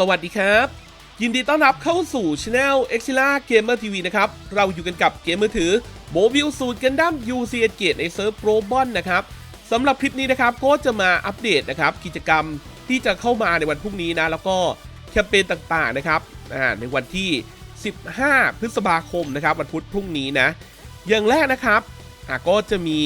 สวัสดีครับ ยินดีต้อนรับเข้าสู่ช anel e x i l a Gamer TV นะครับ เราอยู่กันกับเกมมือถือโมบิลสูตรกันดั้ม UC เกตในเซิร์ฟโปรบอนนะครับสำหรับคลิปนี้นะครับก็จะมาอัปเดตนะครับ กิจกรรมที่จะเข้ามาในวันพรุ่งนี้นะ แล้วก็แคมเปญต่างๆนะครับในวันที่ 15 พฤษภาคมนะครับวันพุธพรุ่งนี้นะ อย่างแรกนะครับก็จะมี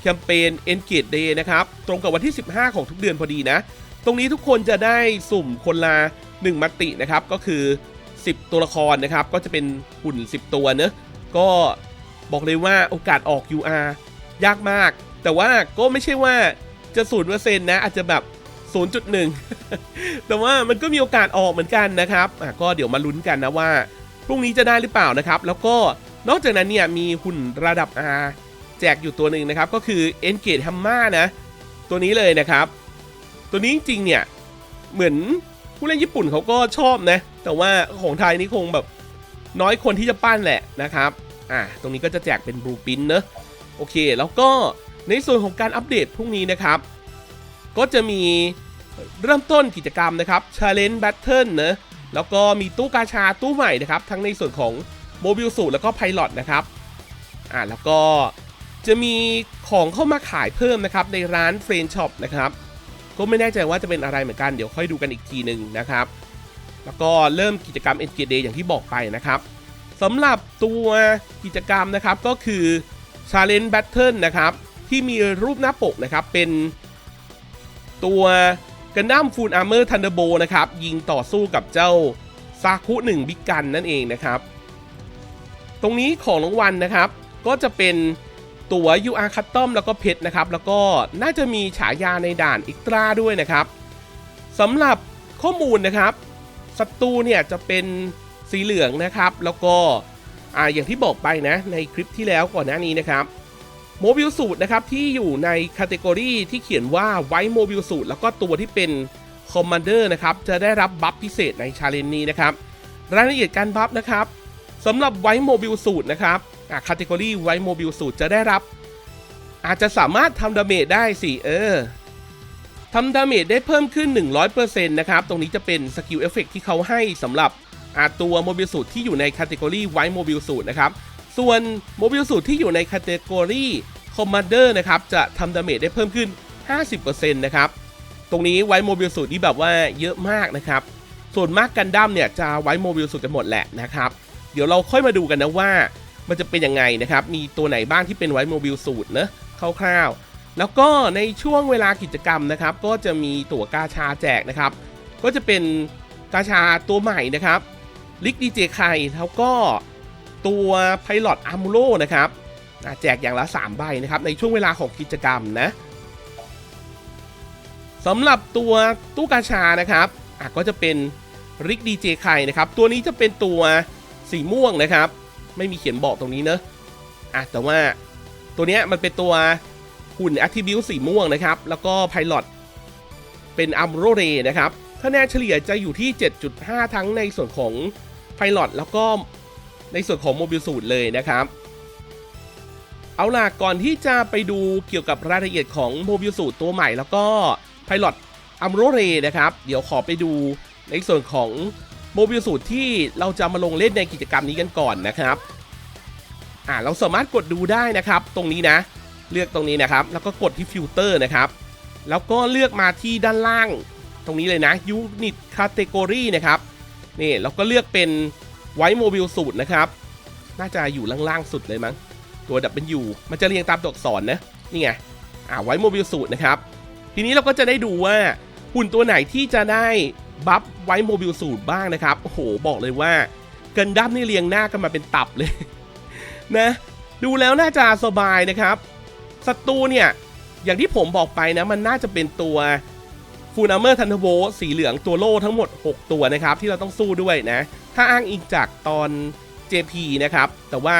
แคมเปญ Engage Day นะครับตรงกับวันที่ 15 ของทุกเดือนพอดีนะ ตรงนี้ทุกคนจะได้สุ่มคนละ1มัตินะครับ ก็คือ 10 ตัวละครนะครับ ก็จะเป็นหุ่น 10 ตัวเนอะก็บอกเลยว่าโอกาสออก UR ยากมาก แต่ว่าก็ไม่ใช่ว่าจะศูนย์เปอร์เซ็นต์นะ อาจจะแบบ 0.1 แต่ว่ามันก็มีโอกาสออกเหมือนกันนะครับอะก็เดี๋ยวมาลุ้นกันนะว่าพรุ่งนี้จะได้หรือเปล่านะครับ แล้วก็นอกจากนั้นเนี่ยมีหุ่นระดับ R แจกอยู่ตัวหนึ่งนะครับ ก็คือ Engage Hammer นะ ตัวนี้เลยนะครับ ตัวนี้จริงๆเนี่ยเหมือนผู้เล่นญี่ปุ่นเขาก็ชอบนะ แต่ว่าของไทยนี่คงแบบน้อยคนที่จะปั้นแหละนะครับอ่าตรงนี้ก็จะแจกเป็นบลูปินเนอะโอเค แล้วก็ในส่วนของการอัปเดตพรุ่งนี้นะครับ ก็จะมีเริ่มต้นกิจกรรมนะครับ Challenge Battle เนอะแล้วก็มีตู้กาชาตู้ใหม่นะครับ ทั้งในส่วนของโมบิลสูตรแล้วก็ไพลอตนะครับอ่าแล้วก็จะมีของเข้ามาขายเพิ่มนะครับในร้านเฟรนช็อปนะครับ ก็ไม่แน่ใจว่าจะเป็นอะไรเหมือนกันเดี๋ยวค่อยดูกันอีกทีหนึ่งนะครับ แล้วก็เริ่มกิจกรรม e n g a g e Day อย่างที่บอกไปนะครับสำหรับตัวกิจกรรมนะครับก็คือ Challenge Battle นะครับ ที่มีรูปหน้าปกนะครับ เป็นตัวกันดั้มฟูลอาร์เมอร์ทันเดอร์โบนะครับ ยิงต่อสู้กับเจ้าซาคุหนึ่งบิ๊กกันนั่นเองนะครับ ตรงนี้ของรางวัลนะครับ ก็จะเป็น ตั๋ว UR Custom แล้วก็เพชรนะครับ แล้วก็น่าจะมีฉายาในด่านอิกตราด้วยนะครับสำหรับข้อมูลนะครับศัตรูเนี่ยจะเป็นสีเหลืองนะครับ แล้วก็อ่าอย่างที่บอกไปนะในคลิปที่แล้วก่อนหน้านี้นะครับโมบิลสูตรนะครับที่อยู่ในคาเตกอรีที่เขียนว่าไว้โมบิลสูตรแล้วก็ตัวที่เป็นคอมมานเดอร์นะครับจะได้รับบัฟพิเศษในชาเลนจ์นี้นะครับ รายละเอียดการบัฟนะครับสำหรับไว้โมบิลสูตรนะครับ คาเตกอรีไวโมบิลสูตรจะได้รับ อาจจะสามารถทำดาเมจได้สิ เออทำดาเมจได้เพิ่มขึ้น 100%นะครับ ตรงนี้จะเป็นสกิลเอฟเฟกที่เขาให้สำหรับอาตัวโมบิลสูตรที่อยู่ในคาเตกอรีไวโมบิลสูตรนะครับ ส่วนโมบิลสูตรที่อยู่ในคาเตกอรีคอมมานเดอร์นะครับ จะทำดาเมจได้เพิ่มขึ้น 50%นะครับ ตรงนี้ไวโมบิลสูตรนี่แบบว่าเยอะมากนะครับ ส่วนมากกันดั้มเนี่ยจะไวโมบิลสูตรกันหมดแหละนะครับ เดี๋ยวเราค่อยมาดูกันนะว่า มันจะเป็นยังไงนะครับ มีตัวไหนบ้างที่เป็นไว้โมบิลสูตรเนะคร่าวๆ แล้วก็ในช่วงเวลากิจกรรมนะครับ ก็จะมีตั๋วกาชาแจกนะครับ ก็จะเป็นกาชาตัวใหม่นะครับลิกดีเจไคแล้วก็ตัวไพลอตอาร์มูโรนะครับแจกอย่างละ 3 ใบนะครับ ในช่วงเวลาของกิจกรรมนะสำหรับตัวตู้กาชานะครับก็จะเป็นริกดีเจไคนะครับ ตัวนี้จะเป็นตัวสีม่วงนะครับ ไม่มีเขียนบอกตรงนี้เนอะอะแต่ว่าตัวเนี้ยมันเป็นตัวหุ่น Attribute สีม่วงนะครับ แล้วก็ไพลอตเป็นอัมโรเรนะครับคะแนนเฉลี่ยจะอยู่ที่ 7.5 ทั้งในส่วนของไพลอตแล้วก็ในส่วนของโมบิลสูตรเลยนะครับ เอาล่ะก่อนที่จะไปดูเกี่ยวกับรายละเอียดของโมบิลสูตรตัวใหม่แล้วก็ไพลอตอัมโรเรนะครับ เดี๋ยวขอไปดูในส่วนของ โมบิลสูตรที่เราจะมาลงเล่นในกิจกรรมนี้กันก่อนนะครับอ่าเราสามารถกดดูได้นะครับ ตรงนี้นะ เลือกตรงนี้นะครับ แล้วก็กดที่ฟิลเตอร์นะครับ แล้วก็เลือกมาที่ด้านล่าง ตรงนี้เลยนะ Unit Category นะครับนี่แล้วก็เลือกเป็นไวโมบิลสูตรนะครับ น่าจะอยู่ล่างๆสุดเลยมั้งตัว W มันจะเรียงตามตัวอักษรนะนี่ไงอ่าไวโมบิลสูตรนะครับ ทีนี้เราก็จะได้ดูว่าหุ่นตัวไหนที่จะได้ บัฟไว้โมบิลสูตรบ้างนะครับ โอ้โห บอกเลยว่ากันดั้มนี่เรียงหน้ากันมาเป็นตับเลย นะ ดูแล้วน่าจะสบายนะครับศัตรูเนี่ยอย่างที่ผมบอกไปนะมันน่าจะเป็นตัวฟูนาเมอร์ทันเทโบสีเหลืองตัวโล่ทั้งหมด 6 ตัวนะครับ ที่เราต้องสู้ด้วยนะ ถ้าอ้างอิงจากตอน JP นะครับ แต่ว่า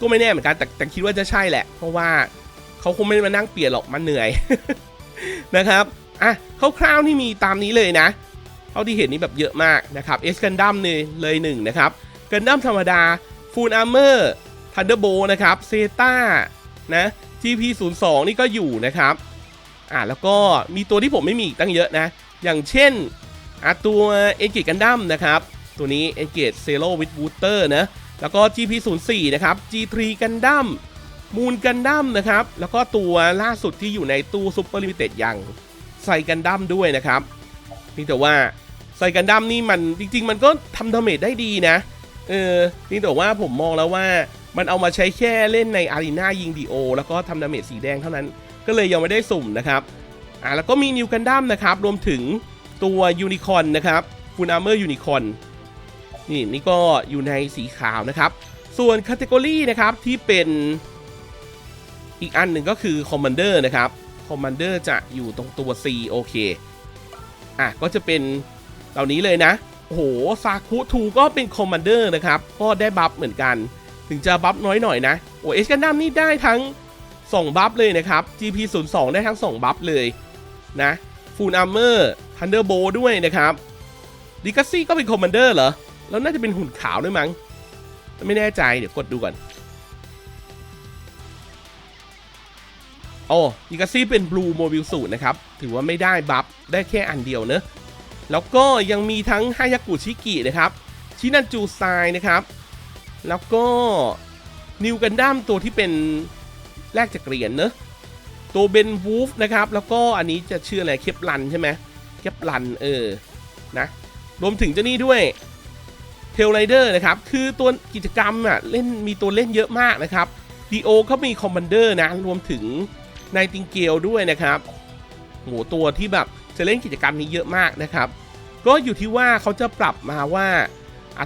ก็ไม่แน่เหมือนกันแต่แต่คิดว่าจะใช่แหละ เพราะว่าเขาคงไม่ได้มานั่งเปลี่ยนหรอกมันเหนื่อยนะครับอะคร่าวๆนี่มีตามนี้เลยนะ ท่าที่เห็นนี่แบบเยอะมากนะครับเอสกันดั้มเลยเลยหนึ่งนะครับกันดั้มธรรมดาฟูลอาร์เมอร์ทันเดอร์โบนะครับเซต้านะ GP02 นี่ก็อยู่นะครับอ่าแล้วก็มีตัวที่ผมไม่มีตั้งเยอะนะ อย่างเช่นอะตัวเอเกตกันดั้มนะครับ ตัวนี้เอเกตเซโ o วิดบูเตอร์นะ แล้วก็ GP04 นะครับ G3 กันดั้มมูนกันดั้มนะครับ แล้วก็ตัวล่าสุดที่อยู่ในตู้ซุปเปอร์ลิมิเต็ดอย่างไซกันดั้มด้วยนะครับเพียงแต่ว่า ไซกันดั้มนี่มันจริง ๆ มันก็ทำดาเมจได้ดีนะ เออเพียงแต่ว่าผมมองแล้วว่ามันเอามาใช้แค่เล่นในอารีนายิงดีโอ แล้วก็ทำดาเมจสีแดงเท่านั้น ก็เลยยังไม่ได้สุ่มนะครับ อ่าแล้วก็มีนิวกันดั้มนะครับ รวมถึงตัวยูนิคอนนะครับฟูนอาร์เมอร์ยูนิคอนนี่นี่ก็อยู่ในสีขาวนะครับ ส่วนค a t e g o r y นะครับที่เป็นอีกอันหนึ่งก็คือคอมมานเดอร์นะครับคอมมานเดอร์จะอยู่ตรงตัว C โอเค อะก็จะเป็น เหล่านี้เลยนะโอ้โหซาคุทูก็เป็นคอมมานเดอร์นะครับ ก็ได้บัฟเหมือนกัน ถึงจะบัฟน้อยหน่อยนะโอ้เอชกันดั้มนี่ได้ทั้ง 2 บัฟเลยนะครับ GP 0 2 ได้ทั้ง 2 บัฟเลยนะฟูลอาร์เมอร์ทันเดอร์โบด้วยนะครับดิกัสซี่ก็เป็นคอมมานเดอร์เหรอ แล้วน่าจะเป็นหุ่นขาวด้วยมั้ง ไม่แน่ใจเดี๋ยวกดดูก่อนโอ้ดิกัสซี่เป็นบลูโมบิลสูตรนะครับ ถือว่าไม่ได้บัฟได้แค่อันเดียวเนอะ แล้วก็ยังมีทั้งฮายากุชิกินะครับ ชินันจูไซนะครับ แล้วก็นิวกันดั้มตัวที่เป็นแรกจากเหรียญเนอะตัวเบนวูฟนะครับ แล้วก็อันนี้จะชื่ออะไรเคปลันใช่ไหมเคปลันเออนะรวมถึงเจ้านี่ด้วยเทลไรเดอร์นะครับ คือตัวกิจกรรมอะเล่นมีตัวเล่นเยอะมากนะครับดีโอเขามีคอมมานเดอร์นะ รวมถึงไนติงเกลด้วยนะครับโหตัวที่แบบ จะเล่นกิจกรรมนี้เยอะมากนะครับ ก็อยู่ที่ว่าเขาจะปรับมาว่า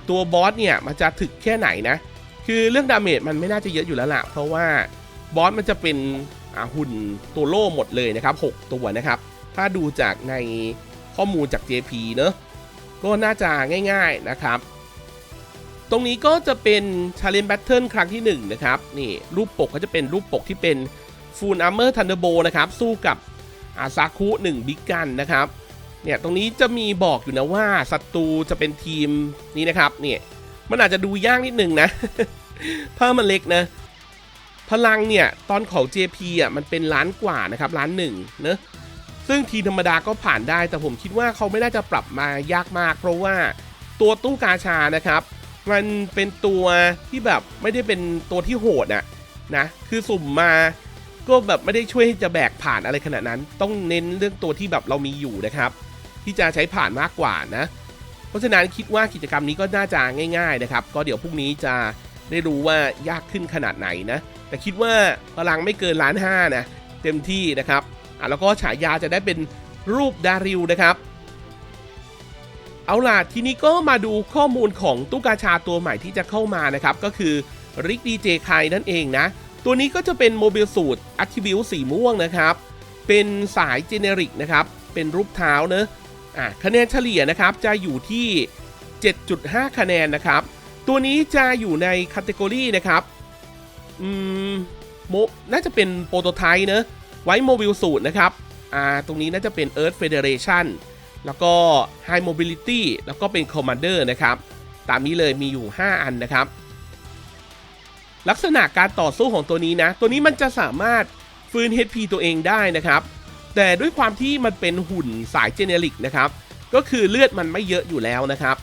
ตัวบอสเนี่ยมันจะถึกแค่ไหนนะ คือเรื่องดาเมจมันไม่น่าจะเยอะอยู่แล้วล่ะ เพราะว่าบอสมันจะเป็นหุ่นตัวโล่หมดเลยนะครับ 6 ตัวนะครับ ถ้าดูจากในข้อมูลจาก JP เนอะก็น่าจะง่าย ๆนะครับ ตรงนี้ก็จะเป็น Challenge Battle ครั้งที่ 1 นะครับ นี่รูปปกก็จะเป็นรูปปกที่เป็น Full Armor Thunderbolt นะครับ สู้กับ อาซาคุ1บิ๊กกันนะครับเนี่ยตรงนี้จะมีบอกอยู่นะว่าศัตรูจะเป็นทีมนี้นะครับเนี่ยมันอาจจะดูยากนิดนึงนะเพราะมันเล็กนะพลังเนี่ยตอนของ JP อะมันเป็นล้านกว่านะครับล้านหนึ่งเนอะซึ่งทีธรรมดาก็ผ่านได้ แต่ผมคิดว่าเขาไม่น่าจะปรับมายากมาก เพราะว่าตัวตู้กาชานะครับ มันเป็นตัวที่แบบไม่ได้เป็นตัวที่โหดอะนะคือสุ่มมา ก็แบบไม่ได้ช่วยให้จะแบกผ่านอะไรขนาดนั้น ต้องเน้นเรื่องตัวที่แบบเรามีอยู่นะครับ ที่จะใช้ผ่านมากกว่านะ เพราะฉะนั้นคิดว่ากิจกรรมนี้ก็น่าจะง่าย ๆนะครับ ก็เดี๋ยวพรุ่งนี้จะได้รู้ว่ายากขึ้นขนาดไหนนะ แต่คิดว่าพลังไม่เกินล้านห้านะเต็มที่นะครับอะแล้วก็ฉายาจะได้เป็นรูปดาริวนะครับ เอาล่ะทีนี้ก็มาดูข้อมูลของตู้กาชาตัวใหม่ที่จะเข้ามานะครับ ก็คือริกดีเจไคนั่นเองนะ ตัวนี้ก็จะเป็นโมบิลสูตรอั t ิบิวสีม่วงนะครับ เป็นสายเจเนริกนะครับ เป็นรูปเท้าเนอะอะคะแนนเฉลี่ยนะครับจะอยู่ที่ 7.5 คะแนนนะครับ ตัวนี้จะอยู่ในคัตเกอรี่นะครับอืมโมน่าจะเป็นโปรโตไทป์เนอะไว้โมบิลสูตรนะครับอ่าตรงนี้น่าจะเป็น Earth Federation แล้วก็ High Mobility แล้วก็เป็น Commander นะครับ ตามนี้เลยมีอยู่ 5 อันนะครับ ลักษณะการต่อสู้ของตัวนี้นะ ตัวนี้มันจะสามารถฟื้น HP ตัวเองได้นะครับ แต่ด้วยความที่มันเป็นหุ่นสายเจเนริกนะครับ ก็คือเลือดมันไม่เยอะอยู่แล้วนะครับ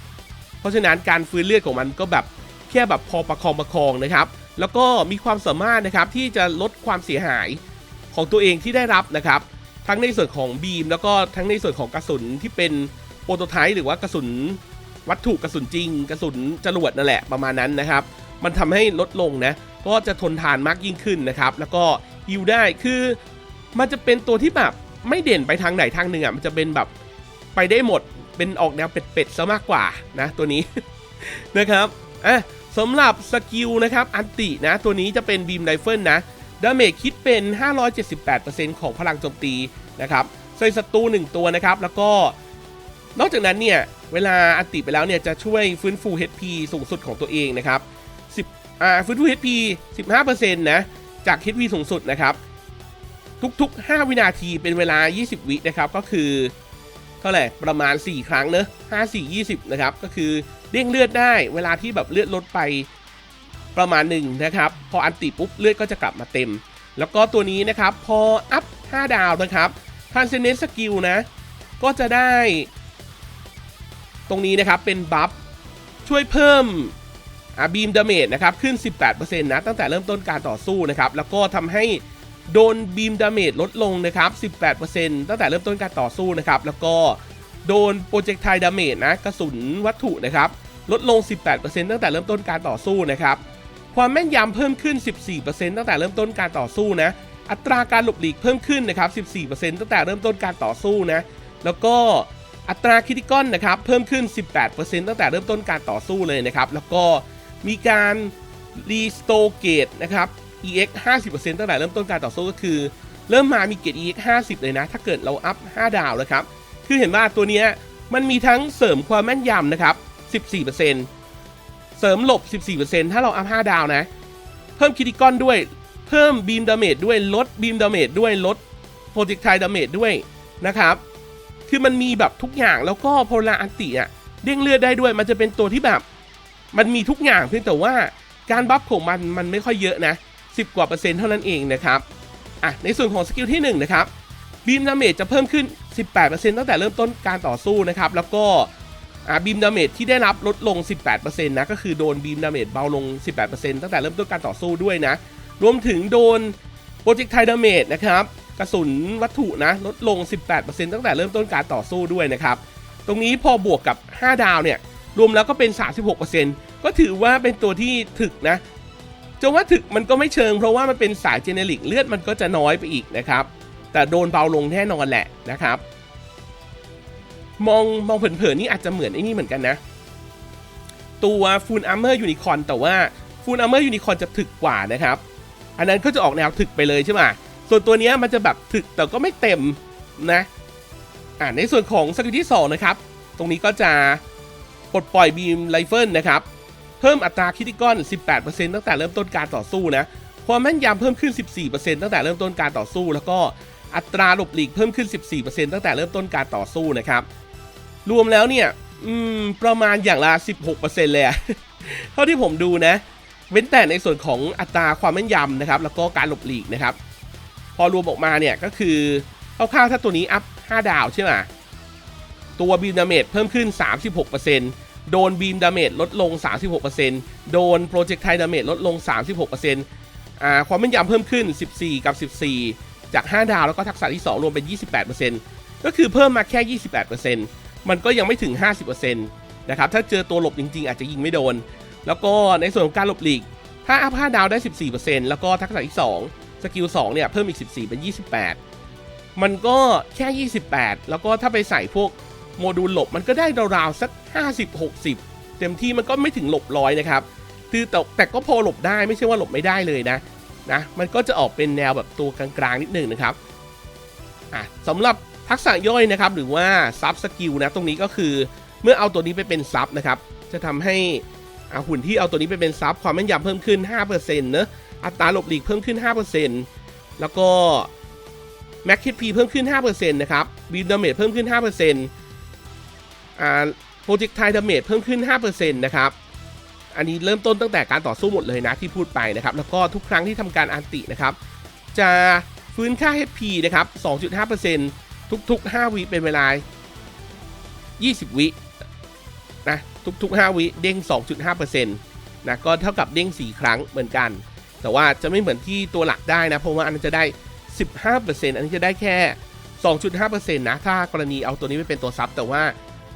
เพราะฉะนั้นการฟื้นเลือดของมันก็แบบแค่แบบพอประคองประคองนะครับ แล้วก็มีความสามารถนะครับที่จะลดความเสียหายของตัวเองที่ได้รับนะครับ ทั้งในส่วนของบีม แล้วก็ทั้งในส่วนของกระสุนที่เป็นโปรโตไทป์หรือว่ากระสุนวัตถุกระสุนจริง กระสุนจรวดนั่นแหละประมาณนั้นนะครับ มันทำให้ลดลงนะ ก็จะทนทานมากยิ่งขึ้นนะครับ แล้วก็ฮิวได้คือมันจะเป็นตัวที่แบบไม่เด่นไปทางไหนทางหนึ่งอะมันจะเป็นแบบไปได้หมดเป็นออกแนวเป็ดๆซะมากกว่านะตัวนี้ นะครับอะสำหรับสกิลนะครับอันตินะ ตัวนี้จะเป็นบีมไรเฟิลนะดาเมจคิดเป็น 578%ของพลังโจมตีนะครับใส่ศัตรู1ตัวนะครับ แล้วก็นอกจากนั้นเนี่ย เวลาอันติไปแล้วเนี่ยจะช่วยฟื้นฟู HP สูงสุดของตัวเองนะครับ อ่าฟื้นฟู HP 15%นะจาก HP สูงสุดนะครับ ทุกๆ 5 วินาทีเป็นเวลา 20 วินะครับก็คือเท่าไหร่ประมาณ 4 ครั้งเนอะ5 4 20 นะครับ ก็คือเด้งเลือดได้เวลาที่แบบเลือดลดไปประมาณหนึ่งนะครับ พออันติปุ๊บเลือดก็จะกลับมาเต็ม แล้วก็ตัวนี้นะครับ พออัพ 5 ดาวนะครับทันเซเนสสกิลนะ ก็จะได้ ตรงนี้นะครับเป็นบัฟช่วยเพิ่ม บีมดาเมจนะครับขึ้น 18%นะตั้งแต่เริ่มต้นการต่อสู้นะครับแล้วก็ทำให้โดนบีมดาเมจลดลงนะครับ 18%ตั้งแต่เริ่มต้นการต่อสู้นะครับแล้วก็โดนโปรเจกต์ไทดาเมจนะกระสุนวัตถุนะครับลดลง 18%ตั้งแต่เริ่มต้นการต่อสู้นะครับความแม่นยำเพิ่มขึ้น 14%ตั้งแต่เริ่มต้นการต่อสู้นะอัตราการหลบหลีกเพิ่มขึ้นนะครับ 14%ตั้งแต่เริ่มต้นการต่อสู้นะแล้วก็อัตราคิติกอนนะครับเพิ่มขึ้น 18%ตั้งแต่เริ่มต้นการต่อสู้เลยนะครับแล้วก็ มีการรีสโตเกตนะครับ EX 50%ตั้งแต่เริ่มต้นการต่อสู้ก็คือ เริ่มมามีเกรด EX 50 เลยนะ ถ้าเกิดเราอัพ 5 ดาวนะครับ คือเห็นว่าตัวนี้มันมีทั้งเสริมความแม่นยำนะครับ 14%เสริมหลบ 14%ถ้าเราอัพ 5 ดาวนะ เพิ่มคิติกอนด้วย เพิ่มบีมดาเมจด้วย ลดบีมดาเมจด้วย ลดโปรเจกไทดาเมจด้วยนะครับ คือมันมีแบบทุกอย่างแล้วก็โพลาอันติอะเด้งเลือดได้ด้วย มันจะเป็นตัวที่แบบ มันมีทุกอย่างเพียงแต่ว่าการบัฟของมันมันไม่ค่อยเยอะนะ 10 กว่าเปอร์เซ็นต์เท่านั้นเองนะครับอะในส่วนของสกิลที่1นะครับบีมดาเมจจะเพิ่มขึ้น 18%ตั้งแต่เริ่มต้นการต่อสู้นะครับแล้วก็อ่าบีมดาเมจที่ได้รับลดลง 18%นะก็คือโดนบีมดาเมจเบาลง 18%ตั้งแต่เริ่มต้นการต่อสู้ด้วยนะ รวมถึงโดนโปรเจกต์ไทดาเมจนะครับกระสุนวัตถุนะลดลง 18%ตั้งแต่เริ่มต้นการต่อสู้ด้วยนะครับ ตรงนี้พอบวกกับ 5 ดาวเนี่ย รวมแล้วก็เป็น 36%ก็ถือว่าเป็นตัวที่ถึกนะจะว่าถึกมันก็ไม่เชิงเพราะว่ามันเป็นสายเจเนริกเลือดมันก็จะน้อยไปอีกนะครับ แต่โดนเบาลงแน่นอนแหละนะครับ มองมองเผินๆนี่อาจจะเหมือนไอ้นี่เหมือนกันนะ ตัวฟูลอาร์เมอร์ยูนิคอนแต่ว่าฟูลอาร์เมอร์ยูนิคอนจะถึกกว่านะครับ อันนั้นก็จะออกแนวถึกไปเลยใช่ไหมส่วนตัวนี้มันจะแบบถึกแต่ก็ไม่เต็มนะอ่าในส่วนของสกิลที่2นะครับ ตรงนี้ก็จะ ปลดปล่อยบีมไรเฟิลนะครับเพิ่มอัตราคิติกอน 18%ตั้งแต่เริ่มต้นการต่อสู้นะความแม่นยำเพิ่มขึ้น 14%ตั้งแต่เริ่มต้นการต่อสู้ แล้วก็อัตราหลบหลีกเพิ่มขึ้น 14%ตั้งแต่เริ่มต้นการต่อสู้นะครับรวมแล้วเนี่ยประมาณอย่างละ 16%เลยเท่าที่ผมดูนะเว้นแต่ในส่วนของอัตราความแม่นยำนะครับ แล้วก็การหลบหลีกนะครับ พอรวมออกมาเนี่ยก็คือคร่าวๆถ้าตัวนี้อัพ 5 ดาวใช่ไหม ตัวบีมดาเมจเพิ่มขึ้น 36%โดนบีมดาเมจลดลง 36%โดนโปรเจกต์ไทดาเมจลดลง 36%อ่าความแม่นยำเพิ่มขึ้น 14 กับ 14 จาก 5 ดาวแล้วก็ทักษะที่ 2 รวมเป็น 28%ก็คือเพิ่มมาแค่ 28%มันก็ยังไม่ถึง 50%นะครับถ้าเจอตัวหลบจริง ๆ อาจจะยิงไม่โดน แล้วก็ในส่วนของการหลบหลีก ถ้าอัพ5ดาวได้ 14%แล้วก็ทักษะที่ 2 สกิล 2 เนี่ยเพิ่มอีก 14 เป็น 28 มันก็แค่ 28 แล้วก็ถ้าไปใส่พวก โมดูลหลบมันก็ได้ราวๆสัก 50-60 เต็มที่มันก็ไม่ถึงหลบร้อยนะครับคือแต่แต่ก็พอหลบได้ไม่ใช่ว่าหลบไม่ได้เลยนะนะมันก็จะออกเป็นแนวแบบตัวกลางๆนิดหนึ่งนะครับอะสำหรับทักษะย่อยนะครับ หรือว่าซับสกิลนะตรงนี้ก็คือเมื่อเอาตัวนี้ไปเป็นซับนะครับจะทำให้อหุ่นที่เอาตัวนี้ไปเป็นซับความแม่นยำเพิ่มขึ้น 5%เนอะอัตราหลบหลีกเพิ่มขึ้น 5%แล้วก็แม็กคิดพีเพิ่มขึ้น 5%นะครับบีมดาเมจเพิ่มขึ้น5%อ่า โปรเจกต์ไทดาเมจเพิ่มขึ้น 5%นะครับ อันนี้เริ่มต้นตั้งแต่การต่อสู้หมดเลยนะที่พูดไปนะครับ แล้วก็ทุกครั้งที่ทำการอันตินะครับ จะฟื้นค่า HP นะครับ 2.5%ทุก ๆ 5 วิเป็นเวลา 20 วินะทุก ๆ 5 วิเด้ง 2.5%นะก็เท่ากับเด้ง 4 ครั้งเหมือนกัน แต่ว่าจะไม่เหมือนที่ตัวหลักได้นะ เพราะว่าอันนั้นจะได้ 15%อันนี้จะได้แค่ 2.5%นะ ถ้ากรณีเอาตัวนี้ไปเป็นตัวซับแต่ว่า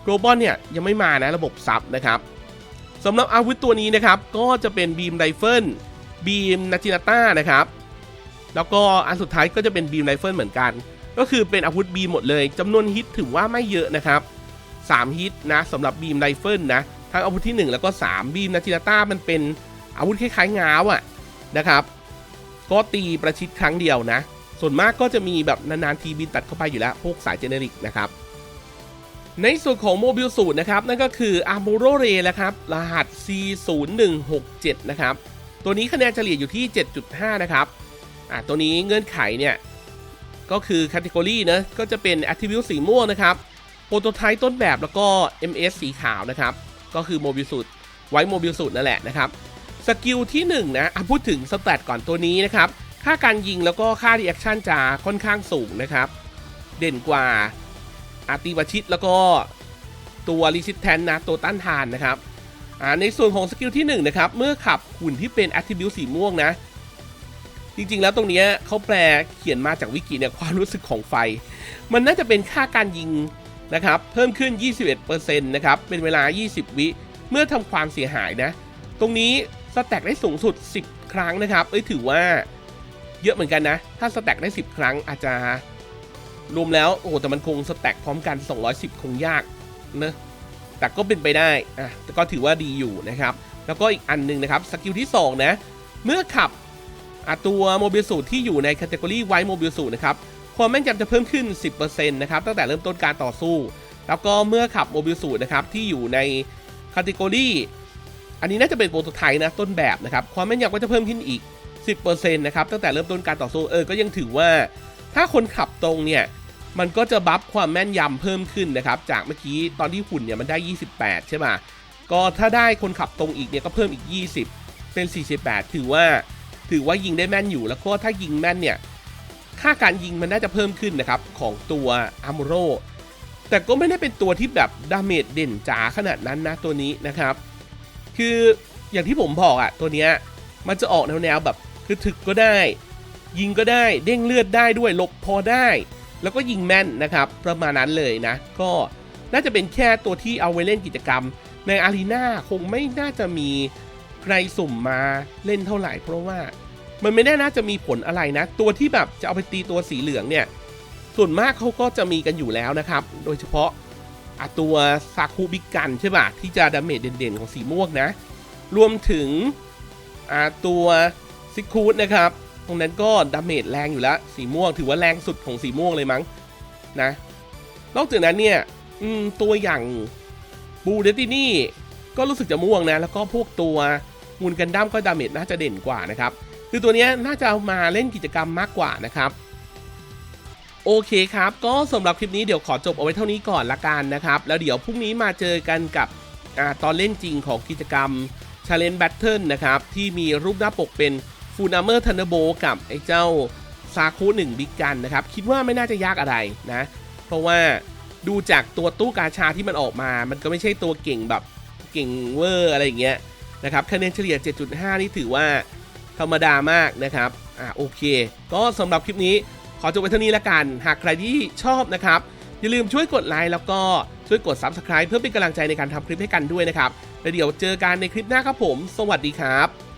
global เนี่ยยังไม่มานะระบบซับนะครับสำหรับอาวุธตัวนี้นะครับก็จะเป็นบีมไรเฟิลบีมนาจินาต้านะครับแล้วก็อันสุดท้ายก็จะเป็นบีมไรเฟิลเหมือนกัน ก็คือเป็นอาวุธบีมหมดเลยจำนวนฮิตถือว่าไม่เยอะนะครับ3ฮิตนะสำหรับบีมไรเฟิลนะทั้งอาวุธที่ 1 แล้วก็ 3 บีมนาจินาต้ามันเป็นอาวุธคล้ายๆง้าวอะนะครับก็ตีประชิดครั้งเดียวนะ ส่วนมากก็จะมีแบบนานๆทีบินตัดเข้าไปอยู่แล้วพวกสายเจเนริกนะครับ ในส่วนของโมบิลสูตรนะครับ นั่นก็คือ a r m o r o Ray นะครับ รหัส C0167 นะครับ ตัวนี้คะแนนเฉลี่ยอยู่ที่ 7.5 นะครับอ่าตัวนี้เงื่อนไขเนี่ย ก็คือ Category นะก็จะเป็น Attribute สีม่วงนะครับโปรโตไทป์ต้นแบบแล้วก็ MS สีขาวนะครับ ก็คือโมบิลสูตรไว้โมบิลสูตรนั่นแหละนะครับสกิลที่1นะอะพูดถึงสแตทก่อนตัวนี้นะครับ ค่าการยิงแล้วก็ค่า reaction จะค่อนข้างสูงนะครับ เด่นกว่า อาตีประชิดแล้วก็ตัว resistance นะตัวต้านทานนะครับในส่วนของสกิลที่1นะครับเมื่อขับหุ่นที่เป็น attribute สีม่วงนะ จริงๆแล้วตรงนี้เขาแปลเขียนมาจากวิกิเนี่ยความรู้สึกของไฟ มันน่าจะเป็นค่าการยิงนะครับเพิ่มขึ้น 21%นะครับเป็นเวลา 20 วิเมื่อทำความเสียหายนะ ตรงนี้สแต็กได้สูงสุด 10 ครั้งนะครับ เอ้ยถือว่าเยอะเหมือนกันนะ ถ้าสแต็กได้ 10 ครั้งอาจจะ รวมแล้วโอ้โหแต่มันคงสแต็กพร้อมกัน 210 คงยากนะแต่ก็เป็นไปได้อะแต่ก็ถือว่าดีอยู่นะครับ แล้วก็อีกอันหนึ่งนะครับสกิลที่ 2 นะ เมื่อขับตัวโมบิลสูตรที่อยู่ในแคตตากรีไวโมบิลสูตรนะครับความแม่นยำจะเพิ่มขึ้น 10%นะครับตั้งแต่เริ่มต้นการต่อสู้ แล้วก็เมื่อขับโมบิลสูตรนะครับที่อยู่ในแคตตากรีอันนี้น่าจะเป็นโปรโตไทป์นะต้นแบบนะครับความแม่นยำก็จะเพิ่มขึ้นอีก 10%นะครับตั้งแต่เริ่มต้นการต่อสู้เออก็ยังถือว่าถ้าคนขับตรงเนี่ย มันก็จะบัฟความแม่นยำเพิ่มขึ้นนะครับ จากเมื่อกี้ตอนที่หุ่นเนี่ยมันได้ 28 ใช่ไหมก็ถ้าได้คนขับตรงอีกเนี่ยก็เพิ่มอีก 20 เป็น 48 ถือว่าถือว่ายิงได้แม่นอยู่แล้วก็ถ้ายิงแม่นเนี่ยค่าการยิงมันน่าจะเพิ่มขึ้นนะครับ ของตัวอาร์โมโรแต่ก็ไม่ได้เป็นตัวที่แบบดาเมจเด่นจ๋าขนาดนั้นนะตัวนี้นะครับ คืออย่างที่ผมบอกอะตัวเนี้ยมันจะออกแนวๆแบบคือถึกก็ได้ ยิงก็ได้เด้งเลือดได้ด้วยหลบพอได้ แล้วก็ยิงแม่นนะครับประมาณนั้นเลยนะ ก็น่าจะเป็นแค่ตัวที่เอาไว้เล่นกิจกรรม ในอารีนาคงไม่น่าจะมีใครสุ่มมาเล่นเท่าไหร่ เพราะว่ามันไม่ได้น่าจะมีผลอะไรนะ ตัวที่แบบจะเอาไปตีตัวสีเหลืองเนี่ย ส่วนมากเขาก็จะมีกันอยู่แล้วนะครับ โดยเฉพาะอะตัวซาคุบิกันใช่ป่ะที่จะดาเมจเด่นๆของสีม่วงนะ รวมถึงตัวซิคูดนะครับ ตรงนั้นก็ดาเมจแรงอยู่แล้ว สีม่วงถือว่าแรงสุดของสีม่วงเลยมั้งนะ นอกจากนั้นเนี่ยตัวอย่างบูเดตินี่ก็รู้สึกจะม่วงนะ แล้วก็พวกตัวมูลกันดั้มก็ดาเมจน่าจะเด่นกว่านะครับ คือตัวนี้น่าจะามาเล่นกิจกรรมมากกว่านะครับ โอเคครับ ก็สำหรับคลิปนี้เดี๋ยวขอจบเอาไว้เท่านี้ก่อนละกันนะครับ แล้วเดี๋ยวพรุ่งนี้มาเจอกันกับอตอนเล่นจริงของกิจกรรม Challenge Battle นะครับ ที่มีรูปหน้าปกเป็น ฟูนาเมอร์ทันเดโบกับไอ้เจ้าซาคุหนึ่งบิ๊กกันนะครับ คิดว่าไม่น่าจะยากอะไรนะ เพราะว่าดูจากตัวตู้กาชาที่มันออกมา มันก็ไม่ใช่ตัวเก่งแบบเก่งเวอร์อะไรอย่างเงี้ยนะครับคะแนนเฉลี่ย 7.5 นี่ถือว่าธรรมดามากนะครับ อ่าโอเค ก็สำหรับคลิปนี้ขอจบไว้เท่านี้ละกัน หากใครที่ชอบนะครับ อย่าลืมช่วยกดไลค์แล้วก็ช่วยกด Subscribe เพื่อเป็นกำลังใจในการทำคลิปให้กันด้วยนะครับ แล้วเดี๋ยวเจอกันในคลิปหน้าครับผม สวัสดีครับ